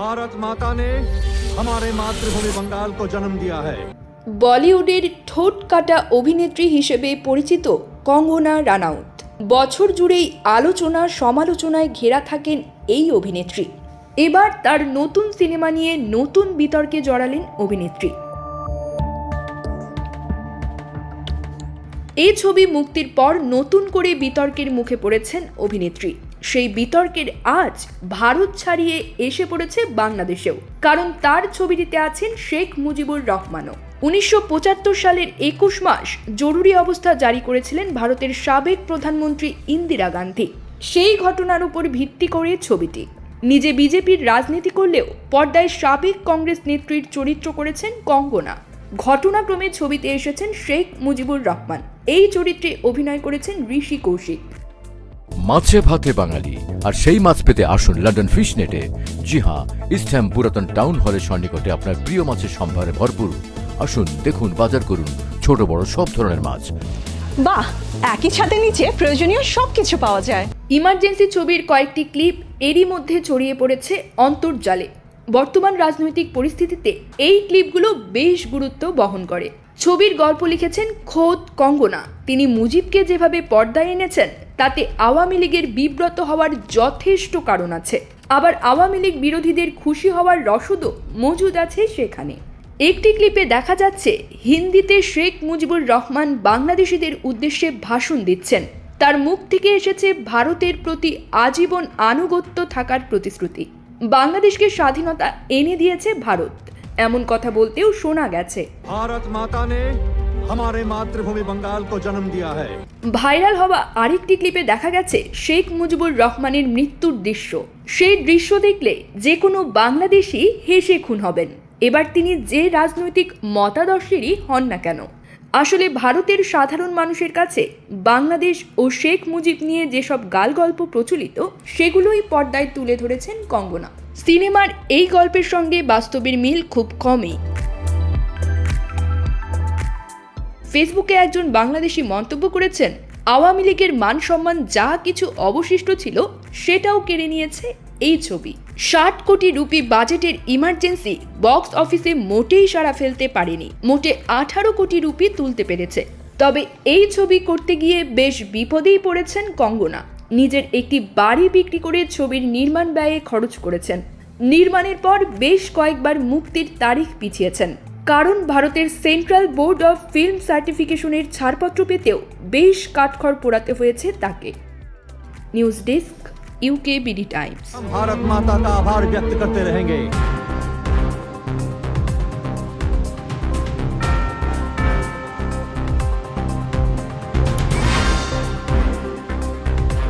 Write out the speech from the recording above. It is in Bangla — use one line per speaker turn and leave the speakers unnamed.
भारत माता ने हमारे मातृभूमि बंगाल को जन्म दिया है
বলিউডের ঠোঁট কাটা অভিনেত্রী হিসেবে পরিচিত কঙ্গনা রানাউত বছর জুড়েই আলোচনা সমালোচনায় ঘেরা থাকেন এই অভিনেত্রী এবার তার নতুন সিনেমা নিয়ে নতুন বিতর্কে জড়ালেন অভিনেত্রী এই ছবি মুক্তির পর নতুন করে বিতর্কের মুখে পড়েছেন অভিনেত্রী সেই বিতর্কের আজ ভারত ছাড়িয়ে এসে পড়েছে বাংলাদেশেও। কারণ তার ছবিটিতে আছেন শেখ মুজিবুর রহমানও। উনিশশো পঁচাত্তর সালের একুশ মাস জরুরি অবস্থা জারি করেছিলেন ভারতের সাবেক প্রধানমন্ত্রী ইন্দিরা গান্ধী। সেই ঘটনার উপর ভিত্তি করে ছবিটি। নিজে বিজেপির রাজনীতি করলেও পর্দায় সাবেক কংগ্রেস নেত্রীর চরিত্র করেছেন কঙ্গনা। ঘটনাক্রমে ছবিতে এসেছেন শেখ মুজিবুর রহমান। এই চরিত্রে অভিনয় করেছেন ঋষি কৌশিক।
মাছে ভাতে বাঙালি। আর সেই মাছ পেতে আসুন লন্ডন ফিশ নেটে জি হ্যাঁ ইস্টহ্যাম পুরাতন টাউন হলের সন্নিকটে আপনার প্রিয় মাছের সম্ভারে ভরপুর। আসুন দেখুন বাজার করুন ছোট বড় সব ধরনের মাছ।
বাহ একই ছাদের নিচে প্রয়োজনীয় সবকিছু পাওয়া যায়।
ইমার্জেন্সি ছবির কয়েকটি ক্লিপ এরই মধ্যে ছড়িয়ে পড়েছে অন্তর্জালে বর্তমান রাজনৈতিক পরিস্থিতিতে এই ক্লিপগুলো বেশ গুরুত্ব বহন করে। ছবির গল্প লিখেছেন খোদ কঙ্গনা। তিনি মুজিবকে যেভাবে পর্দায় এনেছেন তাতে আওয়ামী লীগের বিব্রত হওয়ার যথেষ্ট কারণ আছে। আবার আওয়ামী লীগ বিরোধীদের খুশি হওয়ার রসদও মজুদ আছে সেখানে। একটি ক্লিপে দেখা যাচ্ছে, হিন্দিতে শেখ মুজিবুর রহমান বাংলাদেশিদের উদ্দেশ্যে ভাষণ দিচ্ছেন। তার মুখ থেকে এসেছে ভারতের প্রতি আজীবন আনুগত্য থাকার প্রতিশ্রুতি। বাংলাদেশকে স্বাধীনতা এনে দিয়েছে ভারত। এমন কথা বলতেও শোনা গেছে।
ভারত মাতা हमारे मातृभूमि बंगाल को जन्म दिया है
ভাইরাল হওয়া আরেকটি ক্লিপে দেখা গেছে শেখ মুজিবুর রহমানের মৃত্যুর দৃশ্য সেই দৃশ্য দেখলে যে কোনো বাংলাদেশি হেসে খুন হবেন এবার তিনি যে রাজনৈতিক মতাদর্শেরই হন না কেন আসলে ভারতের সাধারণ মানুষের কাছে বাংলাদেশ ও শেখ মুজিব নিয়ে যেসব গালগল্প প্রচলিত সেগুলোই পর্দায় তুলে ধরেছেন কঙ্গনা সিনেমার এই গল্পের সঙ্গে বাস্তবের মিল খুব কমই ফেসবুকে একজন বাংলাদেশি মন্তব্য করেছেন, আওয়ামী লীগের মান সম্মান যা কিছু অবশিষ্ট ছিল সেটাও কেড়ে নিয়েছে এই ছবি। ষাট কোটি রুপি বাজেটের ইমার্জেন্সি বক্স অফিসে মোটেই সাড়া ফেলতে পারেনি, মোটে আঠারো কোটি রুপি তুলতে পেরেছে। তবে এই ছবি করতে গিয়ে বেশ বিপদেই পড়েছেন কঙ্গনা। নিজের একটি বাড়ি বিক্রি করে ছবির নির্মাণ ব্যয়ে খরচ করেছেন। নির্মাণের পর বেশ কয়েকবার মুক্তির তারিখ পিছিয়েছেন। কারণ ভারতের সেন্ট্রাল বোর্ড অফ ফিল্ম সার্টিফিকেশনের ছাড়পত্র পেতেও বেশ কাঠখড় পোড়াতে হয়েছে তাকে। News desk UK BD
times Bharat Mata Ka Awar ব্যক্ত করতে রহেঙ্গে